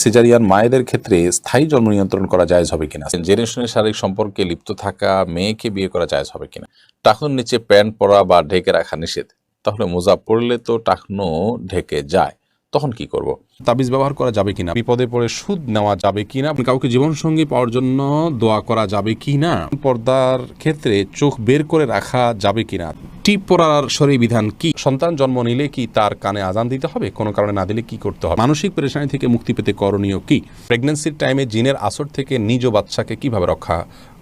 Caesarean মায়েদের ক্ষেত্রে স্থায়ী জন্ম নিয়ন্ত্রণ করা জায়জ হবে কিনা? জেনারেশনের শারীরিক সম্পর্কে লিপ্ত থাকা মেয়েকে বিয়ে করা জায়জ হবে কিনা? টাকনুর নিচে প্যান্ট পরা বা ঢেকে রাখা নিষেধ। তাহলে মোজা পড়লে তো টাকনো ঢেকে যায়। তখন কি করব? তাবিজ ব্যবহার করা যাবে কিনা? বিপদে পড়ে সুদ নেওয়া যাবে কিনা? কাউকে জীবনসঙ্গী পাওয়ার জন্য দোয়া করা যাবে কিনা? পর্দার ক্ষেত্রে চোখ বের করে রাখা যাবে কিনা? টিপ পরার শরীর বিধান কি? সন্তান জন্ম নিলে কি তার কানে আজান দিতে হবে? কোনো কারণে না দিলে কি করতে হবে? মানসিক পেরেশানি থেকে মুক্তি পেতে করণীয় কি? প্রেগন্যান্সির টাইমে জিনের আসর থেকে নিজ বাচ্চাকে কীভাবে রক্ষা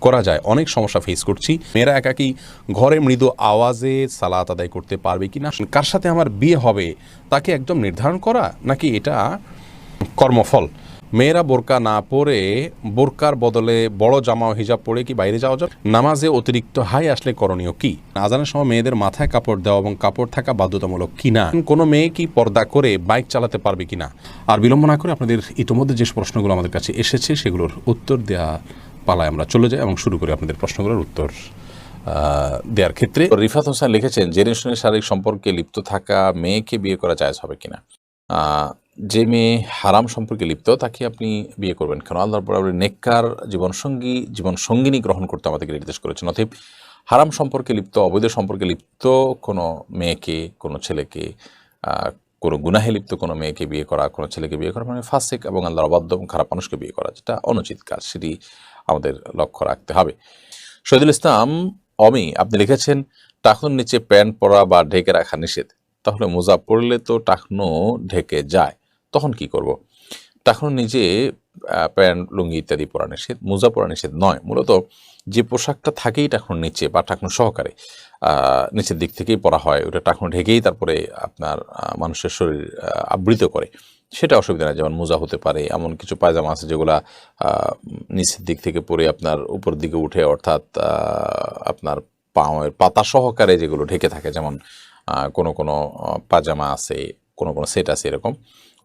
করা যায়? অনেক সমস্যা ফেস করছি। মেয়েরা একাকি ঘরে মৃদু আওয়াজে সালাত আদায় করতে পারবে কি না কার সাথে আমার বিয়ে হবে? তাকে একদম নির্ধারণ করা? নাকি এটা কর্মফল? মেয়েরা বোরকা না পরে বোরকার বদলে বড় জামা ও হিজাব পরে কি বাইরে যাওয়া যাবে? নামাজে অতিরিক্ত হাই আসলে করণীয় কি? আজানের সময় মেয়েদের মাথায় কাপড় দেওয়া এবং কাপড় থাকা বাধ্যতামূলক কিনা কোনো মেয়ে কি পর্দা করে বাইক চালাতে পারবে কিনা আর বিলম্ব না করে আপনাদের ইতিমধ্যে যে প্রশ্নগুলো আমাদের কাছে এসেছে, সেগুলোর উত্তর দেওয়া পালায় আমরা চলে যাই এবং শুরু করি আপনাদের প্রশ্নগুলোর উত্তর দেওয়ার ক্ষেত্রে। রিফাত হোসেন লিখেছেন জেনারেশনের শারীরিক সম্পর্কে লিপ্ত থাকা মেয়েকে বিয়ে করা জায়জ হবে কিনা যে মেয়ে হারাম সম্পর্কে লিপ্ত, তাকে আপনি বিয়ে করবেন কেন? আল্লাহর আপনি নেককার জীবনসঙ্গী, জীবনসঙ্গিনী গ্রহণ করতে আমাদেরকে নির্দেশ করেছেন। অতএব হারাম সম্পর্কে লিপ্ত, অবৈধ সম্পর্কে লিপ্ত কোনো মেয়েকে, কোনো ছেলেকে কোনো গুনাহে লিপ্ত কোনো মেয়েকে বিয়ে করা, কোনো ছেলেকে বিয়ে করা মানে ফাসেক এবং আল্লাহর অবাধ্য এবং খারাপ মানুষকে বিয়ে করা, যেটা অনুচিত কাজ, সেটি আমাদের লক্ষ্য রাখতে হবে। শহীদুল ইসলাম, অমি, আপনি লিখেছেন টাকনুর নিচে প্যান্ট পরা বা ঢেকে রাখা নিষেধ, তাহলে মোজা পড়লে তো টাকনো ঢেকে যায়। তখন কি করব? তখন আহ, প্যান্ট লুঙ্গি ইত্যাদি পরা নিষেধ মোজা পরা নিষেধ নয়। মূলত যে পোশাকটা থাকেই টাকনুর নিচে বা টাকনুর সহকারে নিচের দিক থেকেই পরা হয়। ওটা টাকুন ঢেকেই তারপরে আপনার মানুষের শরীর আবৃত করে। সেটা অসুবিধা নেই যেমন মোজা হতে পারে এমন কিছু পায়জামা আছে যেগুলা নিচের দিক থেকে পরে আপনার উপর দিকে উঠে অর্থাৎ আপনার পায়ের পাতা সহকারে যেগুলো ঢেকে থাকে যেমন কোনো কোনো পাজামা আছে কোনো কোনো সেট আছে এরকম,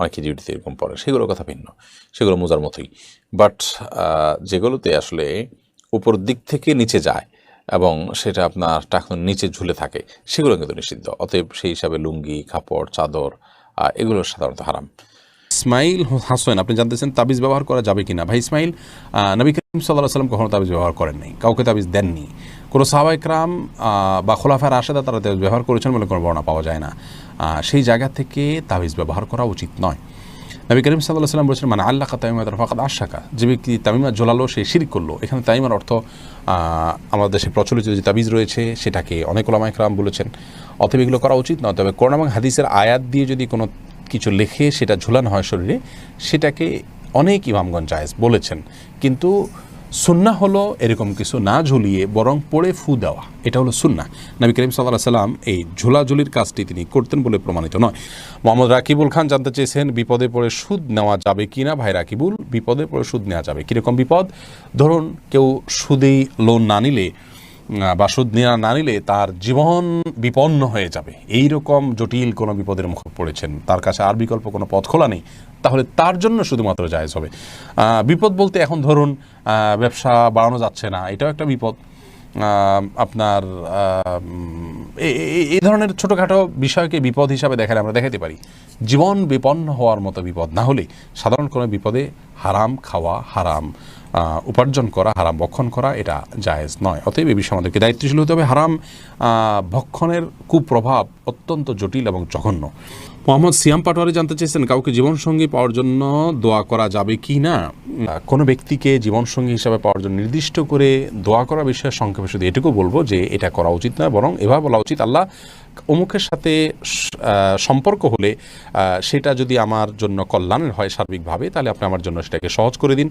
অনেকে ডিউটিতে এরকম পড়ে, সেগুলোর কথা ভিন্ন, সেগুলো মোজার মতোই। বাট যেগুলোতে আসলে উপর দিক থেকে নিচে যায় এবং সেটা আপনার টাকুন নিচে ঝুলে থাকে, সেগুলো কিন্তু নিষিদ্ধ। অতএব সেই হিসাবে লুঙ্গি, কাপড়, চাদর এগুলো সাধারণত হারাম। ইসমাইল হাসেন, আপনি জানতেছেন তাবিজ ব্যবহার করা যাবে কিনা? ভাই ইসমাইল নবী করিম সাল্লাহ সাল্লাম কখনো তাবিজ ব্যবহার করেন নাই, কাউকে তাবিজ দেননি। কোনো সাহাবাইকরাম বা খোলাফার আশেদা তারা তাবিজ ব্যবহার করেছেন বলে কোনো বর্ণনা পাওয়া যায় না। সেই জায়গা থেকে তাবিজ ব্যবহার করা উচিত নয়। নবী করিম সাল্লাহ সাল্লাম বলেছেন মানে আল্লাহ তামিমা ফাকাদ আশাকা যে ব্যক্তি তামিমা জোলালো সে শিরিক করল। এখানে তামিমার অর্থ আমাদের দেশে প্রচলিত যে তাবিজ রয়েছে, সেটাকে অনেক ওলামাইকরাম বলেছেন। অতএব এগুলো করা উচিত নয়। তবে কোরআন এবং হাদিসের আয়াত দিয়ে যদি কোনো কিছু লেখে সেটা ঝুলানো হয় শরীরে, সেটাকে অনেক ইমামগঞ্জ জায়েজ বলেছেন। কিন্তু সুন্না হলো এরকম কিছু না ঝুলিয়ে বরং পড়ে ফু দেওয়া। এটা হলো সুন্না। নবী করিম সাল্লাহ সাল্লাম এই ঝুলাঝুলির কাজটি তিনি করতেন বলে প্রমাণিত নয়। মোহাম্মদ রাকিবুল খান জানতে চেয়েছেন, বিপদে পড়ে সুদ নেওয়া যাবে কি না? ভাই রাকিবুল, বিপদে পড়ে সুদ নেওয়া যাবে কীরকম বিপদ? ধরুন কেউ সুদেই লোন না নিলে বা সুদ না নিলে তার জীবন বিপন্ন হয়ে যাবে। এই রকম জটিল কোনো বিপদের মুখে পড়েছেন। তার কাছে আর বিকল্প কোনো পথ খোলা নেই। তাহলে তার জন্য শুধুমাত্র জায়জ হবে। বিপদ বলতে এখন ধরুন ব্যবসা বাড়ানো যাচ্ছে না। এটাও একটা বিপদ। আপনার এই ধরনের ছোটোখাটো বিষয়কে বিপদ হিসাবে দেখালে আমরা দেখাতে পারি। জীবন বিপন্ন হওয়ার মতো বিপদ না হলে সাধারণ কোনো বিপদে হারাম খাওয়া হারাম। উপার্জন করা, হারাম ভক্ষণ করা, এটা জায়েজ নয়। অতএব এই বিষয়ে আমাদেরকে দায়িত্বশীল হতে হবে। হারাম ভক্ষণের কুপ্রভাব অত্যন্ত জটিল এবং জঘন্য। মোহাম্মদ সিয়াম পাটোয়ারি জানতে চেয়েছেন, কাউকে জীবনসঙ্গী পাওয়ার জন্য দোয়া করা যাবে কি না? কোনো ব্যক্তিকে জীবনসঙ্গী হিসাবে পাওয়ার জন্য নির্দিষ্ট করে দোয়া করা বিষয়ে সংক্ষেপে শুধু এটুকু বলব যে এটা করা উচিত নয়, বরং এভাবে বলা উচিত, আল্লাহ অমুকের সাথে সম্পর্ক হলে সেটা যদি আমার জন্য কল্যাণের হয় সার্বিকভাবে, তাহলে আপনি আমার জন্য সেটাকে সহজ করে দিন।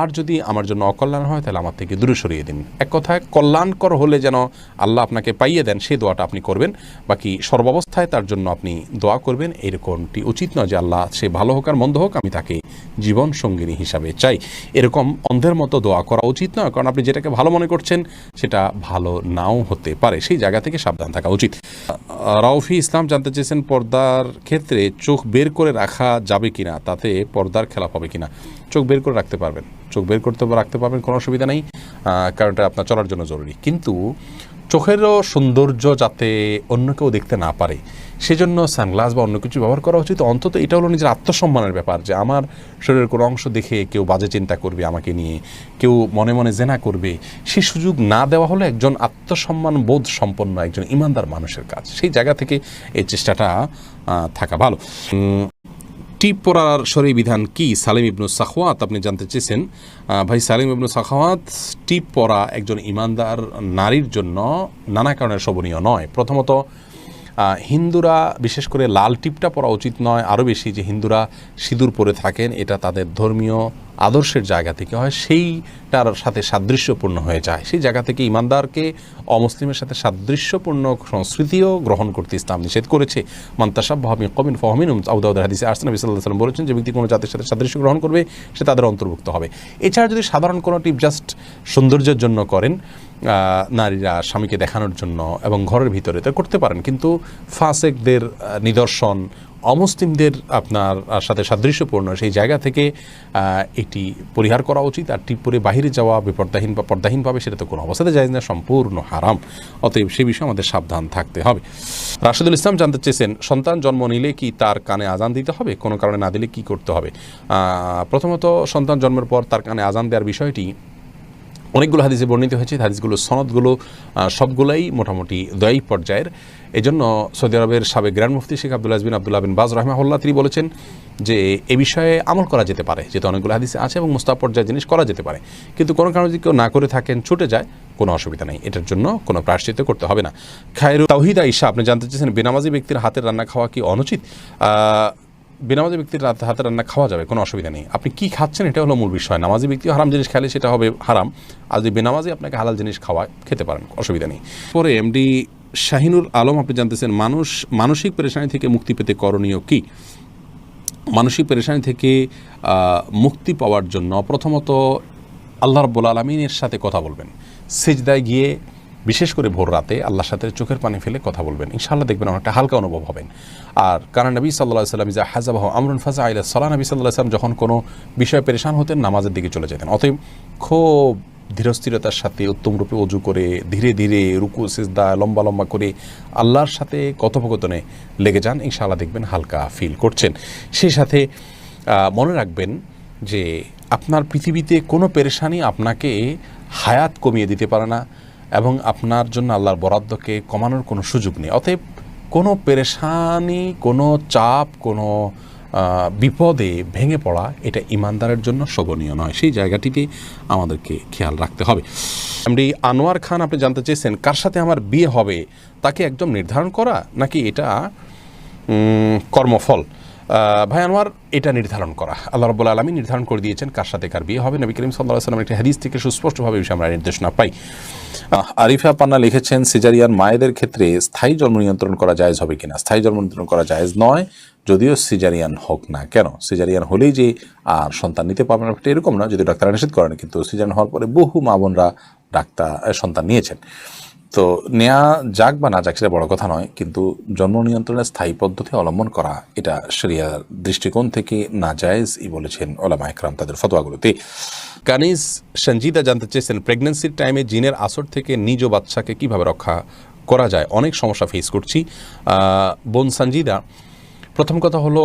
আর যদি আমার জন্য অকল্যাণ হয়, তাহলে আমার থেকে দূরে সরিয়ে দিন। এক কথায়, কল্যাণকর হলে যেন আল্লাহ আপনাকে পাইয়ে দেন সেই দোয়াটা আপনি করবেন। বাকি সর্বাবস্থায় তার জন্য আপনি দোয়া করবেন। এরকমটি উচিত নয় যে আল্লাহ সে ভালো হোক আর মন্দ হোক, আমি তাকে জীবন সঙ্গিনী হিসাবে চাই। এরকম অন্ধের মতো দোয়া করা উচিত নয়, কারণ আপনি যেটাকে ভালো মনে করছেন, সেটা ভালো নাও হতে পারে। সেই জায়গা থেকে সাবধান থাকা উচিত। রাউফি ইসলাম জানতে চেয়েছেন পর্দার ক্ষেত্রে চোখ বের করে রাখা যাবে কিনা, তাতে পর্দার খেলা হবে কিনা। চোখ বের করে রাখতে পারবেন। চোখ বের করতে রাখতে পারবেন, কোনো অসুবিধা নেই। কারণটা আপনার চলার জন্য জরুরি। কিন্তু চোখেরও সৌন্দর্য যাতে অন্য কেউ দেখতে না পারে সেজন্য সানগ্লাস বা অন্য কিছু ব্যবহার করা উচিত। অন্তত এটা হলো নিজের আত্মসম্মানের ব্যাপার যে আমার শরীরের কোনো অংশ দেখে কেউ বাজে চিন্তা করবে আমাকে নিয়ে, কেউ মনে মনে জেনা করবে। সে সুযোগ না দেওয়া হলো একজন আত্মসম্মান বোধ সম্পন্ন একজন ইমানদার মানুষের কাজ। সেই জায়গা থেকে এই চেষ্টাটা থাকা ভালো। টিপ পরার শরী বিধান কি? সালিম ইবনু সাখওয়াত, আপনি জানতে চেয়েছেন। ভাই সালিম ইবনু সাখওয়াত টিপ পরা একজন ইমানদার নারীর জন্য নানা কারণে শোভনীয় নয়। প্রথমত হিন্দুরা, বিশেষ করে লাল টিপটা পরা উচিত নয়। আরও বেশি যে হিন্দুরা সিঁদুর পরে থাকেন, এটা তাদের ধর্মীয় আদর্শের জায়গা থেকে হয়, সেইটার সাথে সাদৃশ্যপূর্ণ হয়ে যায়। সেই জায়গা থেকে ইমানদারকে অমুসলিমের সাথে সাদৃশ্যপূর্ণ সংস্কৃতিও গ্রহণ করতে ইসলাম নিষেধ করেছে। মান্তাসাব ভাবি কবিন ফহমিন আউদাউদের হাদিসে আর্সনা বিসাল্লাহ সাল্লাম বলেছেন, যে ব্যক্তি কোনো জাতির সাথে সাদৃশ্য গ্রহণ করবে, সে তাদের অন্তর্ভুক্ত হবে। এছাড়া যদি সাধারণ কোনো টিপ জাস্ট সৌন্দর্যের জন্য করেন নারীরা স্বামীকে দেখানোর জন্য এবং ঘরের ভিতরে তো করতে পারেন। কিন্তু ফাসেকদের নিদর্শন, অমুসলিমদের আপনার সাথে সাদৃশ্যপূর্ণ সেই জায়গা থেকে এটি পরিহার করা উচিত। আর টিপ পরে বাহিরে যাওয়া বিপর্দাহীন বা পর্দাহীন পাবে সেটা তো কোনো অবস্থাতে যায় না, সম্পূর্ণ হারাম। অতএব সে বিষয়ে আমাদের সাবধান থাকতে হবে। রাশেদুল ইসলাম জানতে চেয়েছেন, সন্তান জন্ম নিলে কি তার কানে আজান দিতে হবে? কোনো কারণে না দিলে কি করতে হবে? প্রথমত সন্তান জন্মের পর তার কানে আজান দেওয়ার বিষয়টি অনেকগুলো হাদিসে বর্ণিত হয়েছে, হাদিসগুলো, সনদগুলো সবগুলাই মোটামুটি দয়াই পর্যায়ের। এজন্য সৌদি আরবের সাবেক গ্র্যান্ড মুফতি শেখ আব্দুল বিন আবদুল্লাহ বিন বাজ রহমাহুল্লাহ, তিনি বলেছেন যে এ বিষয়ে আমল করা যেতে পারে, যেহেতু অনেকগুলো হাদিসে আছে এবং মুস্তাব পর্যায়ের জিনিস করা যেতে পারে। কিন্তু কোনো কারণে যদি কেউ না করে থাকেন, ছুটে যায়, কোনো অসুবিধা নেই। এটার জন্য কোনো প্রায়শ্চিত্ত করতে হবে না। খায়রু তাহিদ আইসা, আপনি জানতে চেয়েছেন, বেনামাজি ব্যক্তির হাতের রান্না খাওয়া কি অনুচিত? বেনামাজি ব্যক্তির হাতে রান্না খাওয়া যাবে, কোনো অসুবিধা নেই। আপনি কি খাচ্ছেন এটা হলো মূল বিষয়। নামাজি ব্যক্তি হারাম জিনিস খেলে সেটা হবে হারাম। আর যদি বেনামাজি আপনাকে হালাল জিনিস খাওয়ায়, খেতে পারেন, অসুবিধা নেই। পরে এমডি শাহিনুল আলম, আপনি জানতেছেন মানুষ মানসিক পেরেশানি থেকে মুক্তি পেতে করণীয় কি? মানসিক পেরেশানি থেকে মুক্তি পাওয়ার জন্য প্রথমত আল্লাহ রব্বুল আলমিনের সাথে কথা বলবেন। সেজদায় গিয়ে বিশেষ করে ভোর রাতে আল্লাহর সাথে চোখের পানি ফেলে কথা বলবেন। ইনশাআল্লাহ দেখবেন অনেকটা হালকা অনুভব হবেন। আর কারণ নবী সাল্লাহ সাল্লাম যা হাজাবাহ আমরুন ফাজা আইলা সাল্লাহ নবী সাল্লাহ সাল্লাম যখন কোনো বিষয়ে পেরেশান হতেন, নামাজের দিকে চলে যেতেন। অতএব খুব ধীরস্থিরতার সাথে, উত্তম রূপে অজু করে, ধীরে ধীরে রুকু, সিজদা, লম্বা লম্বা করে আল্লাহর সাথে কথোপকথনে লেগে যান, ইনশাআল্লাহ দেখবেন হালকা ফিল করছেন। সেই সাথে মনে রাখবেন যে আপনার পৃথিবীতে কোনো পেরেশানি আপনাকে হায়াত কমিয়ে দিতে পারে না এবং আপনার জন্য আল্লাহর বরাদ্দকে কমানোর কোনো সুযোগ নেই। অতএব কোনো পেরেশানি, কোনো চাপ, কোনো বিপদে ভেঙে পড়া এটা ইমানদারের জন্য শোভনীয় নয়। সেই জায়গাটিতে আমাদেরকে খেয়াল রাখতে হবে। এমডি আনোয়ার খান, আপনি জানতে চেয়েছেন, কার সাথে আমার বিয়ে হবে? তাকে একদম নির্ধারণ করা নাকি এটা কর্মফল? ভাই আনোয়ার এটা নির্ধারণ করা। আল্লাহ রব্বুল আলমী নির্ধারণ করে দিয়েছেন কার সাথে কার বিয়ে হবে। নবী করিম সাল্লাহ সাল্লাম একটি হাদিস থেকে সুস্পষ্টভাবে বিষয়ে আমরা নির্দেশনা পাই। আরিফা পান্না লিখেছেন সিজারিয়ান মায়েদের ক্ষেত্রে স্থায়ী জন্ম নিয়ন্ত্রণ করা জায়েজ হবে কিনা? স্থায়ী জন্ম নিয়ন্ত্রণ করা জায়েজ নয় যদিও সিজারিয়ান হোক না কেন। সিজারিয়ান হলেই যে আর সন্তান নিতে পারবেন না, এরকম না যদি ডাক্তার নিষেধ করেন কিন্তু সিজারিয়ান হওয়ার পরে বহু মা বোনরা ডাক্তার সন্তান নিয়েছেন। তো নেয়া যাক বা না যাক সেটা বড় কথা নয়, কিন্তু জন্ম নিয়ন্ত্রণের স্থায়ী পদ্ধতি অবলম্বন করা এটা শরিয়ার দৃষ্টিকোণ থেকে না জায়েজই বলেছেন ওলামা একরাম তাদের ফতোয়াগুলোতে। কানিজ সঞ্জিদা জানতে চেয়েছেন প্রেগনেন্সির টাইমে জিনের আসর থেকে নিজ বাচ্চাকে কীভাবে রক্ষা করা যায়? অনেক সমস্যা ফেস করছি। বোন সঞ্জিদা, প্রথম কথা হলো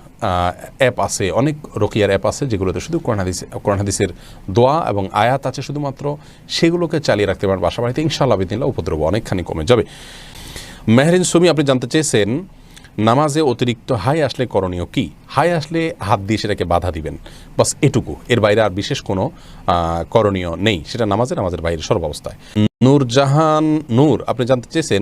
অ্যাপ আছে, অনেক রকিয়ার অ্যাপ আছে যেগুলোতে শুধু কোরআন হাদিস, কোরআন হাদিসের দোয়া এবং আয়াত আছে শুধুমাত্র। সেগুলোকে চালিয়ে রাখতে পারেন বাসা বাড়িতে ইনশাআল্লাহ বিদিনলা উপদ্রব অনেকখানি কমে যাবে। মেহরিন সুমি, আপনি জানতে চেয়েছেন, নামাজে অতিরিক্ত হাই আসলে করণীয় কি? হাই আসলে হাত দিয়ে সেটাকে বাধা দিবেন। বাস এটুকু, এর বাইরে আর বিশেষ কোনো করণীয় নেই। সেটা নামাজে, নামাজের বাইরে সর্বাবস্থায়। নূরজাহান নূর, আপনি জানতে চেয়েছেন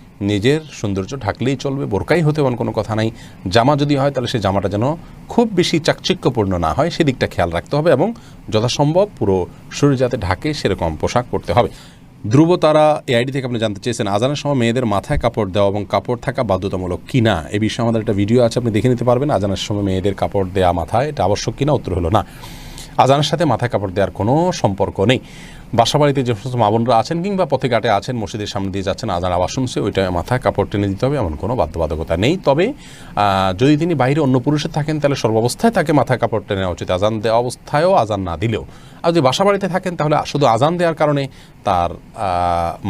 নিজের সৌন্দর্য ঢাকলেই চলবে, বোরকাই হতে এমন কোনো কথা নাই। জামা যদি হয়, তাহলে সেই জামাটা যেন খুব বেশি চাকচিক্যপূর্ণ না হয়, সেদিকটা খেয়াল রাখতে হবে এবং যথাসম্ভব পুরো শরীর যাতে ঢাকে, সেরকম পোশাক পরতে হবে। ধ্রুব তারা এআইডি থেকে আপনি জানতে চেয়েছেন, আজানের সময় মেয়েদের মাথায় কাপড় দেওয়া এবং কাপড় থাকা বাধ্যতামূলক কিনা, এ বিষয়ে আমাদের একটা ভিডিও আছে, আপনি দেখে নিতে পারবেন, আজানের সময় মেয়েদের কাপড় দেওয়া মাথায়, এটা আবশ্যক কিনা, উত্তর হলো না। আজানের সাথে মাথায় কাপড় দেওয়ার কোনো সম্পর্ক নেই। বাসা বাড়িতে যে সমস্ত মা বোনরা আছেন কিংবা পথে ঘাটে আছেন, মসজিদের সামনে দিয়ে যাচ্ছেন, আজান আওয়াজ শুনছে ওইটা মাথায় কাপড় টেনে দিতে হবে, এমন কোনো বাধ্যবাধকতা নেই। তবে যদি তিনি বাইরে অন্য পুরুষে থাকেন, তাহলে সর্বাবস্থায় তাকে মাথায় কাপড় টেনে উচিত। আজান দেওয়া অবস্থায়ও আজান না দিলেও। আর যদি বাসা বাড়িতে থাকেন, তাহলে শুধু আজান দেওয়ার কারণে তার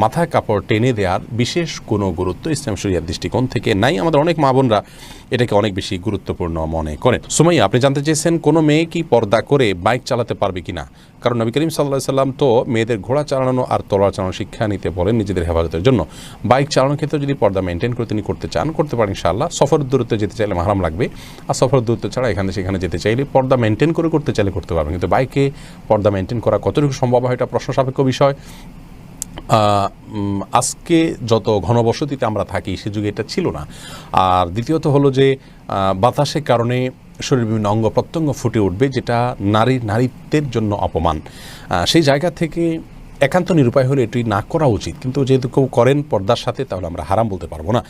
মাথায় কাপড় টেনে দেওয়ার বিশেষ কোনো গুরুত্ব ইসলাম শরিয়ার দৃষ্টিকোণ থেকে নাই। আমাদের অনেক মা বোনরা এটাকে অনেক বেশি গুরুত্বপূর্ণ মনে করেন। সুমাইয়া, আপনি জানতে চেয়েছেন কোনো মেয়ে কি পর্দা করে বাইক চালাতে পারবে কিনা? কারণ নবী করিম সাল্লাহ সাল্লাম তো মেয়েদের ঘোড়া চালানো আর তলোয়ার চালানো শিক্ষা নিতে বলেন নিজেদের হেফাজতের জন্য। বাইক চালানোর ক্ষেত্রে যদি পর্দা মেনটেন করে তিনি করতে চান, করতে পারেন ইনশাআল্লাহ। সফর দূরত্বে যেতে চাইলে মাহারাম লাগবে। আর সফর দূরত্ব ছাড়া এখানে সেখানে যেতে চাইলে পর্দা মেনটেন করে করতে চাইলে করতে পারবেন। কিন্তু বাইকে পর্দা মেনটেন করা কতটুকু সম্ভব হয় এটা প্রশ্ন সাপেক্ষ বিষয়। আজকে যত ঘনবসতিতে আমরা থাকি, সে যুগে এটা ছিল না। আর দ্বিতীয়ত হলো যে বাতাসের কারণে শরীরের বিভিন্ন অঙ্গ প্রত্যঙ্গ ফুটে উঠবে, যেটা নারী, নারীত্বের জন্য অপমান। সেই জায়গা থেকে একান্ত নিরুপায় হলে এটি না করা উচিত। কিন্তু যেহেতু কেউ করেন পর্দার সাথে, তাহলে আমরা হারাম বলতে পারব না।